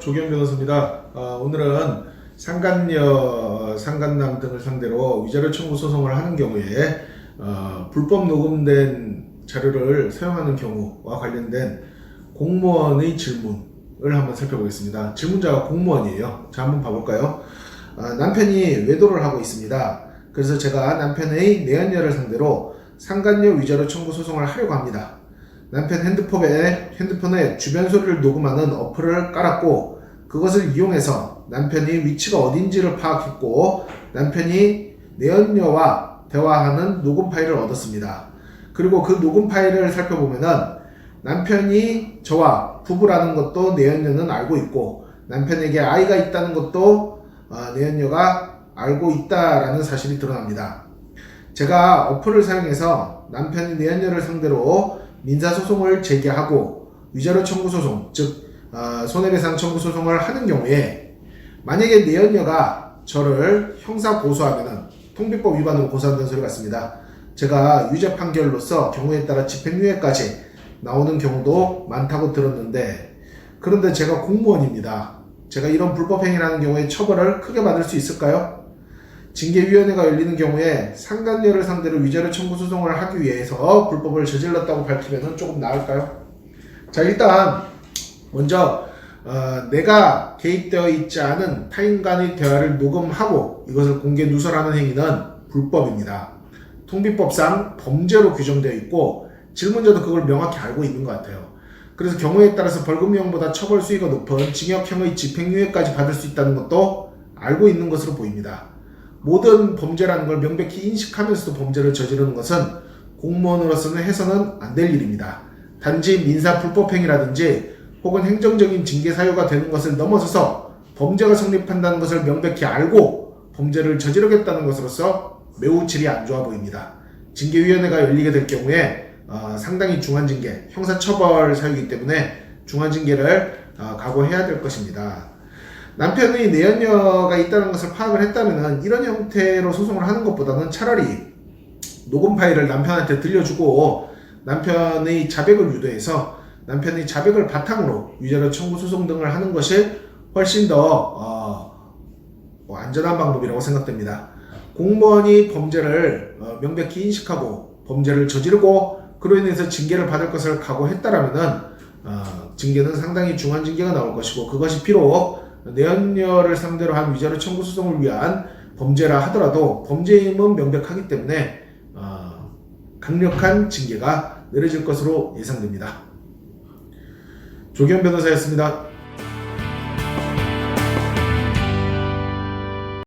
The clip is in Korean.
조경 변호사입니다. 어, 오늘은 상간녀, 상간남 등을 상대로 위자료 청구 소송을 하는 경우에 어, 불법 녹음된 자료를 사용하는 경우와 관련된 공무원의 질문을 한번 살펴보겠습니다. 질문자가 공무원이에요. 자, 한번 봐볼까요? 아, 남편이 외도를 하고 있습니다. 그래서 제가 남편의 내연녀를 상대로 상간녀 위자료 청구 소송을 하려고 합니다. 남편 핸드폰에 핸드폰에 주변 소리를 녹음하는 어플을 깔았고 그것을 이용해서 남편이 위치가 어딘지를 파악했고 남편이 내연녀와 대화하는 녹음 파일을 얻었습니다. 그리고 그 녹음 파일을 살펴보면은 남편이 저와 부부라는 것도 내연녀는 알고 있고 남편에게 아이가 있다는 것도 어, 내연녀가 알고 있다라는 사실이 드러납니다. 제가 어플을 사용해서 남편이 내연녀를 상대로 민사소송을 제기하고 위자료 청구 소송, 즉 어, 손해배상 청구 소송을 하는 경우에 만약에 내연녀가 저를 형사 고소하면은 통비법 위반으로 고소한다는 소리 같습니다. 제가 유죄 판결로서 경우에 따라 집행유예까지 나오는 경우도 많다고 들었는데 그런데 제가 공무원입니다. 제가 이런 불법 행위라는 경우에 처벌을 크게 받을 수 있을까요? 징계위원회가 열리는 경우에 상간녀를 상대로 위자료 청구 소송을 하기 위해서 불법을 저질렀다고 밝히면 조금 나을까요? 자 일단 먼저 어, 내가 개입되어 있지 않은 타인 간의 대화를 녹음하고 이것을 공개 누설하는 행위는 불법입니다. 통비법상 범죄로 규정되어 있고 질문자도 그걸 명확히 알고 있는 것 같아요. 그래서 경우에 따라서 벌금형보다 처벌 수위가 높은 징역형의 집행유예까지 받을 수 있다는 것도 알고 있는 것으로 보입니다. 모든 범죄라는 걸 명백히 인식하면서도 범죄를 저지르는 것은 공무원으로서는 해서는 안 될 일입니다. 단지 민사 불법행위라든지 혹은 행정적인 징계 사유가 되는 것을 넘어서서 범죄가 성립한다는 것을 명백히 알고 범죄를 저지르겠다는 것으로서 매우 질이 안 좋아 보입니다. 징계위원회가 열리게 될 경우에 어, 상당히 중한 징계, 형사처벌 사유이기 때문에 중한 징계를 어, 각오해야 될 것입니다. 남편의 내연녀가 있다는 것을 파악을 했다면 이런 형태로 소송을 하는 것보다는 차라리 녹음 파일을 남편한테 들려주고 남편의 자백을 유도해서 남편의 자백을 바탕으로 위자료 청구 소송 등을 하는 것이 훨씬 더 어, 뭐 안전한 방법이라고 생각됩니다. 공무원이 범죄를 어, 명백히 인식하고 범죄를 저지르고 그로 인해서 징계를 받을 것을 각오했다라면은 어, 징계는 상당히 중한 징계가 나올 것이고 그것이 비록 내연녀를 상대로 한 위자료 청구 소송을 위한 범죄라 하더라도 범죄임은 명백하기 때문에 어, 강력한 징계가 내려질 것으로 예상됩니다. 조기현 변호사였습니다.